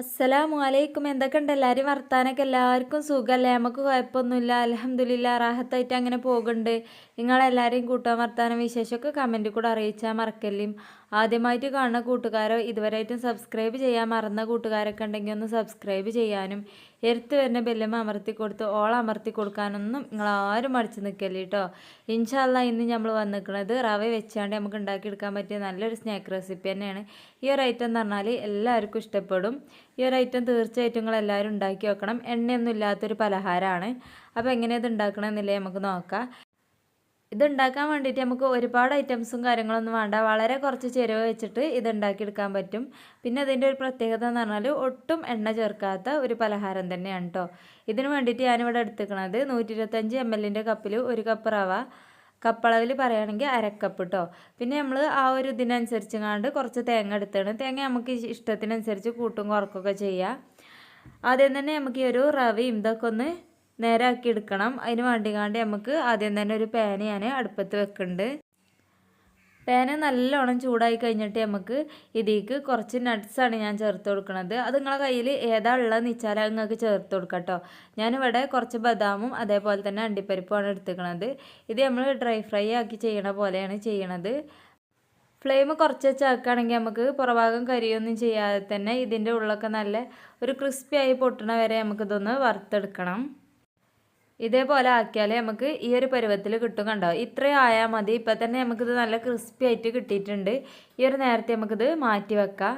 അസ്സലാമു അലൈക്കും. എന്തൊക്കെ ഉണ്ട് എല്ലാവരും വർത്താനൊക്കെ? എല്ലാവർക്കും സുഖമല്ലേ നമുക്ക് കുഴപ്പമൊന്നുമില്ല. അലഹമ്മദില്ല റാഹത്തായിട്ട് അങ്ങനെ പോകുന്നുണ്ട്. നിങ്ങളെല്ലാവരെയും കൂട്ടാൻ വർത്താന വിശേഷമൊക്കെ കമന്റിൽ കൂടെ അറിയിച്ചാൽ മറക്കല്ലേ. ആദ്യമായിട്ട് കാണുന്ന കൂട്ടുകാരോ ഇതുവരെയായിട്ടും സബ്സ്ക്രൈബ് ചെയ്യാൻ മറന്ന കൂട്ടുകാരൊക്കെ ഉണ്ടെങ്കിൽ ഒന്ന് സബ്സ്ക്രൈബ് ചെയ്യാനും എരുത്ത് വരുന്ന ബെല്ലമ്മ അമർത്തി കൊടുത്ത് ഓള അമർത്തി കൊടുക്കാനൊന്നും നിങ്ങൾ ആരും മടിച്ച് നിൽക്കല്ലേ കേട്ടോ ഇൻഷാല്ല ഇന്ന് നമ്മൾ വന്നിരിക്കുന്നത് റവ വെച്ചാണ്ട് നമുക്ക് ഉണ്ടാക്കിയെടുക്കാൻ പറ്റിയ നല്ലൊരു സ്നാക്ക് റെസിപ്പി തന്നെയാണ്. ഈ ഒരു ഐറ്റം എന്ന് പറഞ്ഞാൽ എല്ലാവർക്കും ഇഷ്ടപ്പെടും. ഈ ഒരു ഐറ്റം തീർച്ചയായിട്ടും നിങ്ങൾ എല്ലാവരും ഉണ്ടാക്കി വെക്കണം എണ്ണയൊന്നും ഇല്ലാത്തൊരു പലഹാരമാണ്. അപ്പോൾ എങ്ങനെയത് ഉണ്ടാക്കണമെന്നില്ലേ നമുക്ക് നോക്കാം. ഇത് ഉണ്ടാക്കാൻ വേണ്ടിയിട്ട് നമുക്ക് ഒരുപാട് ഐറ്റംസും കാര്യങ്ങളൊന്നും വേണ്ട. വളരെ കുറച്ച് ചേരുവ വെച്ചിട്ട് ഇത് ഉണ്ടാക്കിയെടുക്കാൻ പറ്റും. പിന്നെ അതിന്റെ ഒരു പ്രത്യേകത എന്ന് പറഞ്ഞാൽ ഒട്ടും എണ്ണ ചേർക്കാത്ത ഒരു പലഹാരം തന്നെയാണ് കേട്ടോ ഇതിന് വേണ്ടിയിട്ട് ഞാനിവിടെ എടുത്തുക്കണത് നൂറ്റി ഇരുപത്തഞ്ച് എം എല്ലിന്റെ കപ്പിൽ ഒരു കപ്പ് റവ കപ്പളവിൽ പറയുകയാണെങ്കിൽ അരക്കപ്പ് കേട്ടോ പിന്നെ നമ്മൾ ആ ഒരു ഇതിനനുസരിച്ച് കണ്ട് കുറച്ച് തേങ്ങ എടുത്താണ്. തേങ്ങ നമുക്ക് ഇഷ്ടത്തിനനുസരിച്ച് കൂട്ടും കുറക്കൊക്കെ ചെയ്യാം. ആദ്യം തന്നെ നമുക്ക് ഈ ഒരു റവയും ഇതൊക്കെ ഒന്ന് നേരാക്കി എടുക്കണം അതിന് വേണ്ടിക്കാണ്ട് നമുക്ക് ആദ്യം തന്നെ ഒരു പാൻ ഞാൻ അടുപ്പത്ത് വെക്കുന്നുണ്ട് പാന് നല്ലോണം ചൂടായി കഴിഞ്ഞിട്ട് നമുക്ക് ഇതിലേക്ക് കുറച്ച് നട്ട്സാണ് ഞാൻ ചേർത്ത് കൊടുക്കുന്നത് അത് നിങ്ങളെ കയ്യിൽ ഏതാ ഉള്ളതെന്ന് വെച്ചാൽ നിങ്ങൾക്ക് ചേർത്ത് കൊടുക്കാം ഞാനിവിടെ കുറച്ച് ബദാമും അതേപോലെ തന്നെ അണ്ടിപ്പരിപ്പുമാണ് എടുത്തുക്കണത്. ഇത് നമ്മൾ ഡ്രൈ ഫ്രൈ ആക്കി ചെയ്യണ പോലെയാണ് ചെയ്യണത്. ഫ്ലെയിം കുറച്ച് വെച്ചാക്കുകയാണെങ്കിൽ നമുക്ക് പുറഭാഗം കരിയൊന്നും ചെയ്യാതെ തന്നെ ഇതിന്റെ ഉള്ളൊക്കെ നല്ല ഒരു ക്രിസ്പി ആയി പൊട്ടണ വരെ നമുക്കിതൊന്ന് വറുത്തെടുക്കണം. ഇതേപോലെ ആക്കിയാൽ നമുക്ക് ഈ ഒരു പരുവത്തിൽ കിട്ടും കണ്ടോ? ഇത്രയും ആയാൽ മതി. ഇപ്പം തന്നെ നമുക്കിത് നല്ല ക്രിസ്പി ആയിട്ട് കിട്ടിയിട്ടുണ്ട്. ഈ ഒരു നേരത്തെ നമുക്കിത് മാറ്റി വെക്കാം.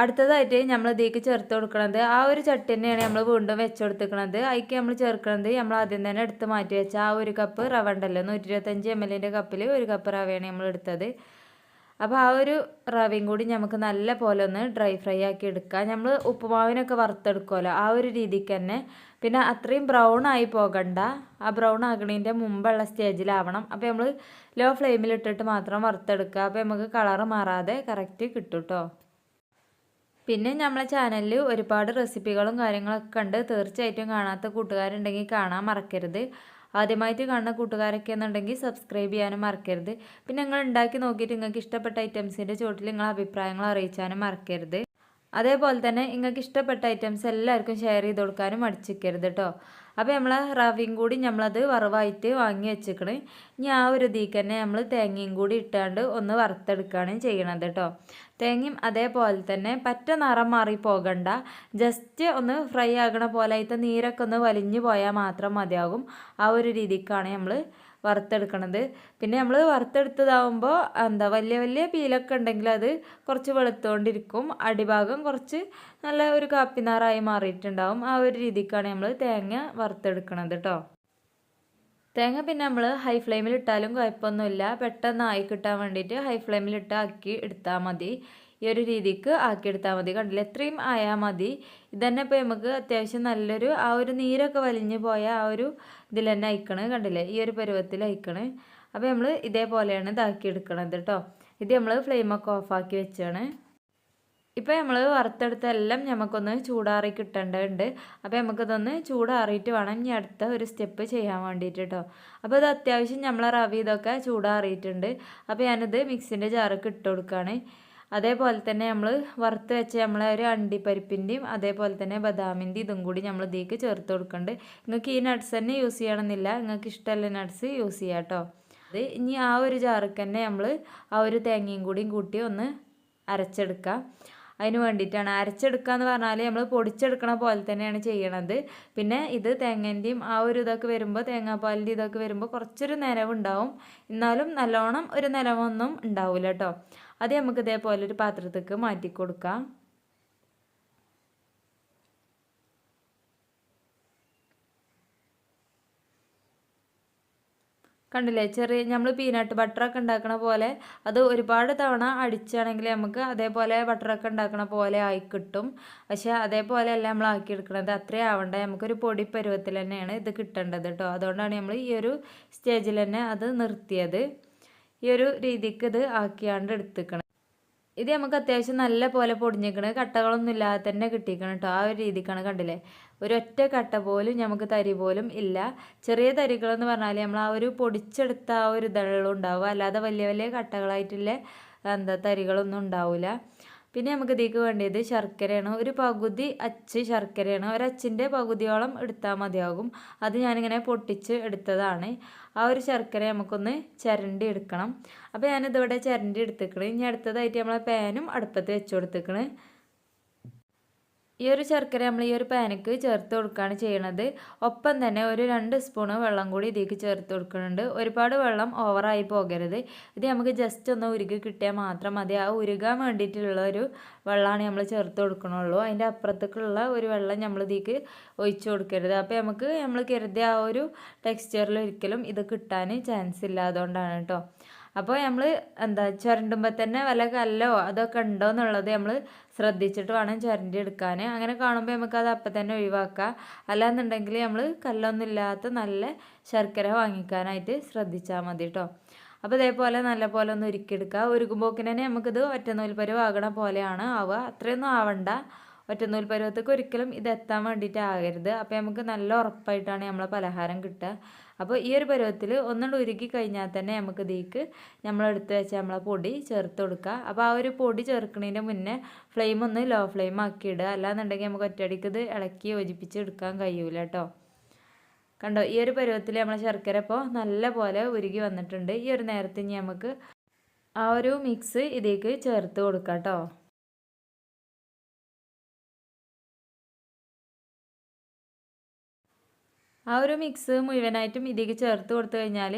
അടുത്തതായിട്ട് നമ്മൾ ഇതിലേക്ക് ചേർത്ത് കൊടുക്കണത് ആ ഒരു ചട്ടി തന്നെയാണ് നമ്മൾ വീണ്ടും വെച്ച് കൊടുത്തിരിക്കുന്നത് അതിലേക്ക് നമ്മൾ ചേർക്കുന്നത് നമ്മൾ ആദ്യം തന്നെ എടുത്ത് മാറ്റി വെച്ച ആ ഒരു കപ്പ് റവ ഉണ്ടല്ലോ നൂറ്റി ഇരുപത്തഞ്ച് എം എല്ലിന്റെ കപ്പിൽ ഒരു കപ്പ് റവയാണ് നമ്മൾ എടുത്തത്. അപ്പോൾ ആ ഒരു റവയും കൂടി നമുക്ക് നല്ല പോലെ ഒന്ന് ഡ്രൈ ഫ്രൈ ആക്കി എടുക്കാം. നമ്മൾ ഉപ്പുമാവിനൊക്കെ വറുത്തെടുക്കുമല്ലോ ആ ഒരു രീതിക്ക് തന്നെ. പിന്നെ അത്രയും ബ്രൗൺ ആയി പോകണ്ട. ആ ബ്രൗൺ ആകണതിന്റെ മുമ്പുള്ള സ്റ്റേജിലാവണം. അപ്പോൾ നമ്മൾ ലോ ഫ്ലെയിമിൽ ഇട്ടിട്ട് മാത്രം വറുത്തെടുക്കുക അപ്പോൾ നമുക്ക് കളറ് മാറാതെ കറക്റ്റ് കിട്ടും കേട്ടോ പിന്നെ നമ്മളെ ചാനലിൽ ഒരുപാട് റെസിപ്പികളും കാര്യങ്ങളൊക്കെ ഉണ്ട്. തീർച്ചയായിട്ടും കാണാത്ത കൂട്ടുകാരുണ്ടെങ്കിൽ കാണാൻ മറക്കരുത്. ആദ്യമായിട്ട് കാണുന്ന കൂട്ടുകാരൊക്കെ എന്നുണ്ടെങ്കിൽ സബ്സ്ക്രൈബ് ചെയ്യാനും മറക്കരുത്. പിന്നെ നിങ്ങൾ ഉണ്ടാക്കി നോക്കിയിട്ട് നിങ്ങൾക്ക് ഇഷ്ടപ്പെട്ട ഐറ്റംസിന്റെ ചോട്ടിൽ നിങ്ങൾ അഭിപ്രായങ്ങൾ അറിയിച്ചാനും മറക്കരുത്. അതേപോലെ തന്നെ നിങ്ങൾക്ക് ഇഷ്ടപ്പെട്ട ഐറ്റംസ് എല്ലാവർക്കും ഷെയർ ചെയ്ത് കൊടുക്കാനും മടിച്ചിരിക്കരുത് കേട്ടോ അപ്പോൾ നമ്മൾ റവയും കൂടി നമ്മളത് വറവായിട്ട് വാങ്ങി വെച്ചിക്കണ്. ഇനി ആ ഒരു ഇതിൽ തന്നെ നമ്മൾ തേങ്ങയും കൂടി ഇട്ടാണ്ട് ഒന്ന് വറുത്തെടുക്കുകയാണ് ചെയ്യണത് കേട്ടോ തേങ്ങയും അതേപോലെ തന്നെ പറ്റ നിറം മാറി പോകണ്ട. ജസ്റ്റ് ഒന്ന് ഫ്രൈ ആകണ പോലെ അതിന്റെ നീരൊക്കെ ഒന്ന് വലിഞ്ഞു പോയാൽ മാത്രം മതിയാകും. ആ ഒരു രീതിക്കാണ് നമ്മൾ വറുത്തെടുക്കണത്. പിന്നെ നമ്മൾ വറുത്തെടുത്തതാവുമ്പോൾ എന്താ വലിയ വലിയ പീലൊക്കെ ഉണ്ടെങ്കിൽ അത് കുറച്ച് വെളുത്തുകൊണ്ടിരിക്കും. അടിഭാഗം കുറച്ച് നല്ല ഒരു കാപ്പിനാറായി മാറിയിട്ടുണ്ടാവും. ആ ഒരു രീതിക്കാണ് നമ്മൾ തേങ്ങ വറുത്തെടുക്കണത് കേട്ടോ തേങ്ങ പിന്നെ നമ്മൾ ഹൈ ഫ്ലെയിമിൽ ഇട്ടാലും കുഴപ്പമൊന്നുമില്ല പെട്ടെന്ന് ആയി കിട്ടാൻ വേണ്ടിയിട്ട് ഹൈ ഫ്ലെയിമിൽ ഇട്ട് ആക്കി എടുത്താൽ മതി. ഈ ഒരു രീതിക്ക് ആക്കിയെടുത്താൽ മതി. കണ്ടില്ല? എത്രയും ആയാൽ മതി. ഇതന്നെ ഇപ്പോൾ നമുക്ക് അത്യാവശ്യം നല്ലൊരു ആ ഒരു നീരൊക്കെ വലിഞ്ഞു പോയ ആ ഒരു ഇതിൽ തന്നെ അയക്കണേ. കണ്ടില്ലേ? ഈ ഒരു പരുവത്തിൽ അയക്കണേ. അപ്പോൾ നമ്മൾ ഇതേപോലെയാണ് ഇതാക്കി എടുക്കണത് കേട്ടോ ഇത് നമ്മൾ ഫ്ലെയിമൊക്കെ ഓഫാക്കി വെച്ചാണ്. ഇപ്പോൾ നമ്മൾ വറുത്തെടുത്ത എല്ലാം നമുക്കൊന്ന് ചൂടാറി കിട്ടേണ്ടതുണ്ട്. അപ്പോൾ നമുക്കിതൊന്ന് ചൂടാറിയിട്ട് വേണം ഇനി അടുത്ത ഒരു സ്റ്റെപ്പ് ചെയ്യാൻ വേണ്ടിയിട്ട് കേട്ടോ അപ്പോൾ ഇത് അത്യാവശ്യം നമ്മൾ റവി ഇതൊക്കെ ചൂടാറിയിട്ടുണ്ട്. അപ്പോൾ ഞാനിത് മിക്സിന്റെ ജാറൊക്കെ ഇട്ട് കൊടുക്കുകയാണ് അതേപോലെ തന്നെ നമ്മൾ വറുത്ത് വെച്ച നമ്മളെ ഒരു അണ്ടിപ്പരിപ്പിന്റെയും അതേപോലെ തന്നെ ബദാമിന്റെയും ഇതും കൂടി നമ്മൾ ഇതിലേക്ക് ചേർത്ത് കൊടുക്കുന്നുണ്ട് നിങ്ങൾക്ക് ഈ നട്ട്സ് തന്നെ യൂസ് ചെയ്യണമെന്നില്ല. നിങ്ങൾക്ക് ഇഷ്ടമല്ല നട്ട്സ് യൂസ് ചെയ്യാം കേട്ടോ അത് ഇനി ആ ഒരു ജാർക്ക് തന്നെ നമ്മൾ ആ ഒരു തേങ്ങയും കൂടിയും കൂട്ടി ഒന്ന് അരച്ചെടുക്കുക അതിന് വേണ്ടിയിട്ടാണ്. അരച്ചെടുക്കുക എന്ന് പറഞ്ഞാൽ നമ്മൾ പൊടിച്ചെടുക്കണ പോലെ തന്നെയാണ് ചെയ്യണത്. പിന്നെ ഇത് തേങ്ങേന്റെയും ആ ഒരു ഇതൊക്കെ വരുമ്പോൾ തേങ്ങാപ്പാലിന്റെ ഇതൊക്കെ വരുമ്പോൾ കുറച്ചൊരു നിലവുണ്ടാവും എന്നാലും നല്ലോണം ഒരു നിലവൊന്നും ഉണ്ടാവില്ല കേട്ടോ അത് നമുക്ക് ഇതേപോലെ ഒരു പാത്രത്തേക്ക് മാറ്റി കൊടുക്കാം കണ്ടില്ലേ? ചെറിയ നമ്മൾ പീനട്ട് ബട്ടറൊക്കെ ഉണ്ടാക്കണ പോലെ അത് ഒരുപാട് തവണ അടിച്ചാണെങ്കിൽ നമുക്ക് അതേപോലെ ബട്ടറൊക്കെ ഉണ്ടാക്കണ പോലെ ആയി കിട്ടും. പക്ഷേ അതേപോലെ അല്ല നമ്മൾ ആക്കിയെടുക്കണത്. അത്രയും ആവണ്ട. നമുക്കൊരു പൊടി പരുവത്തിൽ തന്നെയാണ് ഇത് കിട്ടേണ്ടത് കേട്ടോ അതുകൊണ്ടാണ് നമ്മൾ ഈ ഒരു സ്റ്റേജിൽ തന്നെ അത് നിർത്തിയത്. ഈ ഒരു രീതിക്ക് ഇത് ആക്കിയാണ്ട് എടുത്തിക്കണം. ഇത് നമുക്ക് അത്യാവശ്യം നല്ല പോലെ പൊടിഞ്ഞിക്കണ്. കട്ടകളൊന്നും ഇല്ലാതെ തന്നെ കിട്ടിയിരിക്കണം കേട്ടോ ആ ഒരു രീതിക്കാണ് കണ്ടില്ലേ? ഒരൊറ്റ കട്ട പോലും നമുക്ക് തരി പോലും ഇല്ല. ചെറിയ തരികളെന്ന് പറഞ്ഞാൽ നമ്മൾ ആ ഒരു പൊടിച്ചെടുത്ത ആ ഒരു ഇതെല്ലാം ഉണ്ടാവുക അല്ലാതെ വലിയ വലിയ കട്ടകളായിട്ടുള്ള എന്താ തരികളൊന്നും ഉണ്ടാവില്ല പിന്നെ നമുക്ക് ഇതിലേക്ക് വേണ്ടിയത് ശർക്കരയാണ്. ഒരു പകുതി അച്ച് ശർക്കരയാണ്. ഒരച്ചിന്റെ പകുതിയോളം എടുത്താൽ മതിയാകും. അത് ഞാനിങ്ങനെ പൊട്ടിച്ച് എടുത്തതാണ്. ആ ഒരു ശർക്കര നമുക്കൊന്ന് ചിരണ്ടി എടുക്കണം. അപ്പോൾ ഞാനിതിവിടെ ചിരണ്ടി എടുത്തേക്കണ്. ഇനി അടുത്തതായിട്ട് നമ്മളെ പാനും അടുപ്പത്ത് വെച്ച് കൊടുത്തേക്കണ്. ഈ ഒരു ശർക്കര നമ്മൾ ഈ ഒരു പാനക്ക് ചേർത്ത് കൊടുക്കുകയാണ് ചെയ്യണത്. ഒപ്പം തന്നെ ഒരു രണ്ട് സ്പൂണ് വെള്ളം കൂടി ഇതിലേക്ക് ചേർത്ത് കൊടുക്കുന്നുണ്ട്. ഒരുപാട് വെള്ളം ഓവറായി പോകരുത്. ഇത് നമുക്ക് ജസ്റ്റ് ഒന്ന് ഉരുകി കിട്ടിയാൽ മാത്രം മതി. ആ ഉരുകാൻ വേണ്ടിയിട്ടുള്ള ഒരു വെള്ളമാണ് നമ്മൾ ചേർത്ത് കൊടുക്കണുള്ളൂ. അതിന്റെ അപ്പുറത്തേക്കുള്ള ഒരു വെള്ളം നമ്മൾ ഇതിലേക്ക് ഒഴിച്ചു കൊടുക്കരുത്. അപ്പോൾ നമുക്ക് നമ്മൾ കരുതിയ ആ ഒരു ടെക്സ്ചറിൽ ഒരിക്കലും ഇത് കിട്ടാൻ ചാൻസ് ഇല്ല അതുകൊണ്ടാണ് കേട്ടോ. അപ്പോൾ നമ്മൾ എന്താ ചുരണ്ടുമ്പോൾ തന്നെ വല്ല കല്ലോ അതൊക്കെ ഉണ്ടോ എന്നുള്ളത് നമ്മൾ ശ്രദ്ധിച്ചിട്ട് വേണം ചുരണ്ടി എടുക്കാൻ അങ്ങനെ കാണുമ്പോൾ നമുക്ക് അത് അപ്പം തന്നെ ഒഴിവാക്കാം. അല്ലാന്നുണ്ടെങ്കിൽ നമ്മൾ കല്ലൊന്നും ഇല്ലാത്ത നല്ല ശർക്കര വാങ്ങിക്കാനായിട്ട് ശ്രദ്ധിച്ചാൽ മതി കേട്ടോ അപ്പോൾ ഇതേപോലെ നല്ല പോലെ ഒന്ന് ഉരുക്കിയെടുക്കുക ഉരുക്കുമ്പോക്കിന് തന്നെ നമുക്കിത് ഒറ്റനൂൽപ്പരുവ് ആകണ പോലെയാണ് ആവുക. അത്രയൊന്നും ആവണ്ട. ഒറ്റനൂൽ പരുവത്തേക്ക് ഒരിക്കലും ഇത് എത്താൻ വേണ്ടിയിട്ട് ആകരുത് അപ്പോൾ നമുക്ക് നല്ല ഉറപ്പായിട്ടാണ് നമ്മളെ പലഹാരം കിട്ടുക. അപ്പോൾ ഈ ഒരു പരുവത്തിൽ ഒന്നുകൂടെ ഉരുക്കി കഴിഞ്ഞാൽ തന്നെ നമുക്ക് ഇതിലേക്ക് നമ്മളെടുത്ത് വെച്ച നമ്മളെ പൊടി ചേർത്ത് കൊടുക്കുക. അപ്പോൾ ആ ഒരു പൊടി ചേർക്കുന്നതിന്റെ മുന്നേ ഫ്ലെയിം ഒന്ന് ലോ ഫ്ലെയിം ആക്കി ഇടുക. അല്ലാന്നുണ്ടെങ്കിൽ നമുക്ക് ഒറ്റയടിക്ക് ഇത് ഇളക്കി യോജിപ്പിച്ച് എടുക്കാൻ കഴിയൂല കേട്ടോ കണ്ടോ? ഈ ഒരു പരുവത്തിൽ നമ്മളെ ശർക്കര ഇപ്പോൾ നല്ല പോലെ ഉരുകി വന്നിട്ടുണ്ട്. ഈ ഒരു നേരത്തെ ഇനി നമുക്ക് ആ ഒരു മിക്സ് ഇതിലേക്ക് ചേർത്ത് കൊടുക്കാം കേട്ടോ ആ ഒരു മിക്സ് മുഴുവനായിട്ടും ഇതിലേക്ക് ചേർത്ത് കൊടുത്തു കഴിഞ്ഞാൽ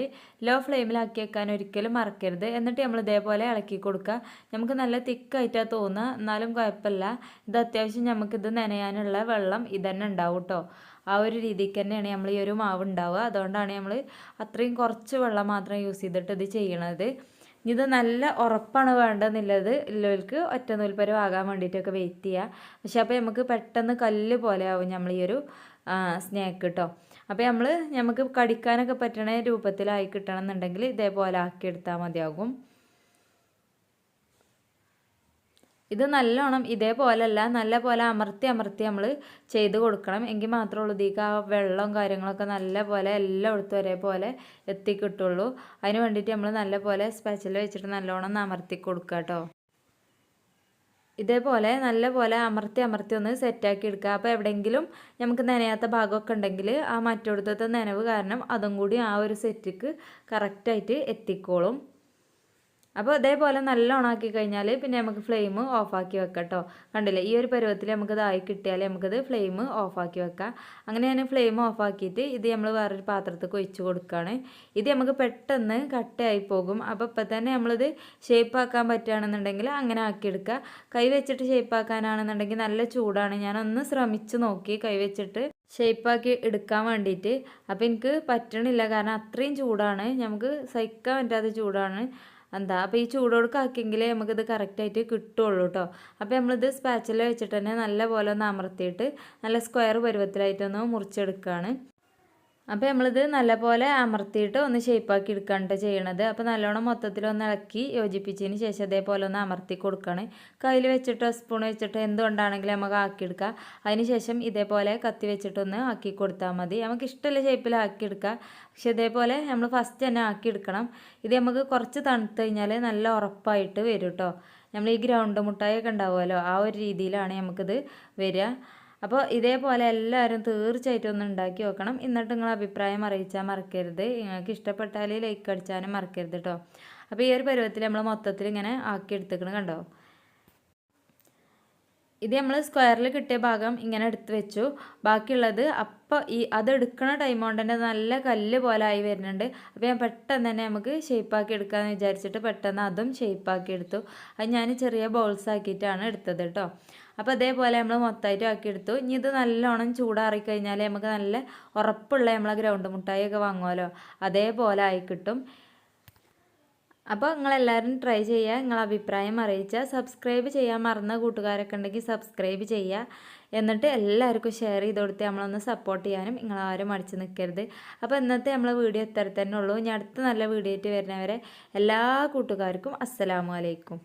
ലോ ഫ്ലെയിമിലാക്കി വെക്കാൻ ഒരിക്കലും മറക്കരുത്. എന്നിട്ട് നമ്മൾ ഇതേപോലെ ഇളക്കി കൊടുക്കുക. നമുക്ക് നല്ല തിക്കായിട്ടാണ് തോന്നുക. എന്നാലും കുഴപ്പമില്ല. ഇത് അത്യാവശ്യം നമുക്കിത് നനയാനുള്ള വെള്ളം ഇതന്നെ ഉണ്ടാവും കേട്ടോ ആ ഒരു രീതിക്ക് തന്നെയാണ് നമ്മൾ ഈ ഒരു മാവ് ഉണ്ടാവുക. അതുകൊണ്ടാണ് നമ്മൾ അത്രയും കുറച്ച് വെള്ളം മാത്രം യൂസ് ചെയ്തിട്ട് ഇത് ചെയ്യണത്. ഇത് നല്ല ഉറപ്പാണ് വേണ്ടതെന്നുള്ളത് ഉള്ളവർക്ക് ഒറ്റ നൂൽപ്പരം ആകാൻ വേണ്ടിയിട്ടൊക്കെ വെയിറ്റ് ചെയ്യുക. പക്ഷേ അപ്പോൾ നമുക്ക് പെട്ടെന്ന് കല്ല് പോലെ ആവും നമ്മൾ ഈ ഒരു സ്നാക്ക് കേട്ടോ അപ്പോൾ നമ്മൾ നമുക്ക് കടിക്കാനൊക്കെ പറ്റണ രൂപത്തിലായി കിട്ടണം എന്നുണ്ടെങ്കിൽ ഇതേപോലെ ആക്കിയെടുത്താൽ മതിയാകും. ഇത് നല്ലോണം ഇതേപോലല്ല നല്ല പോലെ അമർത്തി അമർത്തി നമ്മൾ ചെയ്ത് കൊടുക്കണം. എങ്കിൽ മാത്രമേ ഉള്ളൂ ഇതിക്ക് ആ വെള്ളവും കാര്യങ്ങളൊക്കെ നല്ല പോലെ എല്ലായിടത്തും ഒരേപോലെ എത്തിക്കിട്ടുള്ളൂ. അതിന് വേണ്ടിയിട്ട് നമ്മൾ നല്ല പോലെ സ്പെഷ്യൽ വെച്ചിട്ട് നല്ലോണം അമർത്തി കൊടുക്കുക കേട്ടോ ഇതേപോലെ നല്ലപോലെ അമർത്തി അമർത്തി ഒന്ന് സെറ്റാക്കി എടുക്കുക. അപ്പോൾ എവിടെയെങ്കിലും നമുക്ക് നനയാത്ത ഭാഗമൊക്കെ ഉണ്ടെങ്കിൽ ആ മറ്റൊടുത്തത്തെ നനവ് കാരണം അതും കൂടി ആ ഒരു സെറ്റിക്ക് കറക്റ്റായിട്ട് എത്തിക്കോളും. അപ്പോൾ ഇതേപോലെ നല്ല ഉണാക്കി കഴിഞ്ഞാൽ പിന്നെ നമുക്ക് ഫ്ലെയിം ഓഫാക്കി വെക്കാം കേട്ടോ കണ്ടില്ലേ? ഈ ഒരു പരുവത്തിൽ നമുക്കത് ആയി കിട്ടിയാൽ നമുക്കത് ഫ്ലെയിം ഓഫാക്കി വെക്കാം. അങ്ങനെ ഞാൻ ഫ്ലെയിം ഓഫാക്കിയിട്ട് ഇത് നമ്മൾ വേറൊരു പാത്രത്തിൽ ഒഴിച്ച് കൊടുക്കുകയാണ് ഇത് നമുക്ക് പെട്ടെന്ന് കട്ടയായി പോകും. അപ്പോൾ ഇപ്പം തന്നെ നമ്മളിത് ഷേപ്പ് ആക്കാൻ പറ്റുകയാണെന്നുണ്ടെങ്കിൽ അങ്ങനെ ആക്കിയെടുക്കുക. കൈ വെച്ചിട്ട് ഷേപ്പ് ആക്കാനാണെന്നുണ്ടെങ്കിൽ നല്ല ചൂടാണ്. ഞാനൊന്ന് ശ്രമിച്ച് നോക്കി കൈ വെച്ചിട്ട് ഷേപ്പാക്കി എടുക്കാൻ വേണ്ടിയിട്ട്. അപ്പോൾ എനിക്ക് പറ്റണില്ല. കാരണം അത്രയും ചൂടാണ്. നമുക്ക് സഹിക്കാൻ പറ്റാത്ത ചൂടാണ്. എന്താ? അപ്പോൾ ഈ ചൂടോടുക്ക് ആക്കിയെങ്കിലേ നമുക്കിത് കറക്റ്റായിട്ട് കിട്ടുള്ളൂ കേട്ടോ അപ്പോൾ നമ്മളിത് സ്പാച്ചിൽ വെച്ചിട്ട് തന്നെ നല്ല പോലെ ഒന്ന് അമർത്തിയിട്ട് നല്ല സ്ക്വയർ പരുവത്തിലായിട്ടൊന്ന് മുറിച്ചെടുക്കുകയാണ് അപ്പോൾ നമ്മളിത് നല്ലപോലെ അമർത്തിയിട്ട് ഒന്ന് ഷേപ്പാക്കി എടുക്കാണ്ട് ചെയ്യണത്. അപ്പോൾ നല്ലോണം മൊത്തത്തിൽ ഒന്ന് ഇളക്കി യോജിപ്പിച്ചതിന് ശേഷം അതേപോലെ ഒന്ന് അമർത്തി കൊടുക്കണം. കയ്യിൽ വെച്ചിട്ടോ സ്പൂൺ വെച്ചിട്ടോ എന്തുകൊണ്ടാണെങ്കിലും നമുക്ക് ആക്കിയെടുക്കുക അതിന് ശേഷം ഇതേപോലെ കത്തി വെച്ചിട്ടൊന്ന് ആക്കി കൊടുത്താൽ മതി. നമുക്ക് ഇഷ്ടമുള്ള ഷേപ്പിൽ ആക്കിയെടുക്കുക പക്ഷെ ഇതേപോലെ നമ്മൾ ഫസ്റ്റ് തന്നെ ആക്കിയെടുക്കണം ഇത് നമുക്ക് കുറച്ച് തണുത്ത് കഴിഞ്ഞാൽ നല്ല ഉറപ്പായിട്ട് വരും കേട്ടോ നമ്മൾ ഈ ഗ്രൗണ്ട് മുട്ടായൊക്കെ ഉണ്ടാവുമല്ലോ ആ ഒരു രീതിയിലാണ് നമുക്കിത് വരിക. അപ്പോൾ ഇതേപോലെ എല്ലാവരും തീർച്ചയായിട്ടും ഒന്ന് ഉണ്ടാക്കി വെക്കണം എന്നിട്ട് നിങ്ങൾ അഭിപ്രായം അറിയിച്ചാൽ മറക്കരുത്. നിങ്ങൾക്ക് ഇഷ്ടപ്പെട്ടാൽ ലൈക്ക് അടിച്ചാലും മറക്കരുത് കേട്ടോ അപ്പോൾ ഈ ഒരു പരുവത്തിൽ നമ്മൾ മൊത്തത്തിൽ ഇങ്ങനെ ആക്കി എടുത്തേക്കണം കണ്ടോ? ഇത് നമ്മൾ സ്ക്വയറിൽ കിട്ടിയ ഭാഗം ഇങ്ങനെ എടുത്ത് വെച്ചു. ബാക്കിയുള്ളത് അപ്പോൾ ഈ അത് എടുക്കണ ടൈം കൊണ്ട് തന്നെ നല്ല കല്ല് പോലെ ആയി വരുന്നുണ്ട്. അപ്പോൾ ഞാൻ പെട്ടെന്ന് തന്നെ നമുക്ക് ഷേപ്പാക്കി എടുക്കാമെന്ന് വിചാരിച്ചിട്ട് പെട്ടെന്ന് അതും ഷേപ്പാക്കി എടുത്തു. അത് ഞാൻ ചെറിയ ബോൾസ് ആക്കിയിട്ടാണ് എടുത്തത് കേട്ടോ. അപ്പോൾ അതേപോലെ നമ്മൾ മൊത്തമായിട്ട് ആക്കിയെടുത്തു ഇനി ഇത് നല്ലോണം ചൂടാറിക്കഴിഞ്ഞാൽ നമുക്ക് നല്ല ഉറപ്പുള്ള നമ്മളെ ഗ്രൗണ്ട് മുട്ടായി ഒക്കെ വാങ്ങുമല്ലോ അതേപോലെ ആയി കിട്ടും. അപ്പോൾ നിങ്ങളെല്ലാവരും ട്രൈ ചെയ്യുക നിങ്ങളെ അഭിപ്രായം അറിയിച്ചാൽ സബ്സ്ക്രൈബ് ചെയ്യാൻ മറന്ന കൂട്ടുകാരൊക്കെ ഉണ്ടെങ്കിൽ സബ്സ്ക്രൈബ് ചെയ്യുക. എന്നിട്ട് എല്ലാവർക്കും ഷെയർ ചെയ്ത് കൊടുത്ത് നമ്മളൊന്ന് സപ്പോർട്ട് ചെയ്യാനും നിങ്ങളാരും മടിച്ച് നിൽക്കരുത്. അപ്പോൾ ഇന്നത്തെ നമ്മളെ വീഡിയോ ഇത്ര തന്നെ ഉള്ളൂ. ഇനി അടുത്ത നല്ല വീഡിയോ ആയിട്ട് വരുന്നവരെ എല്ലാ കൂട്ടുകാർക്കും അസ്സലാമു അലൈക്കും.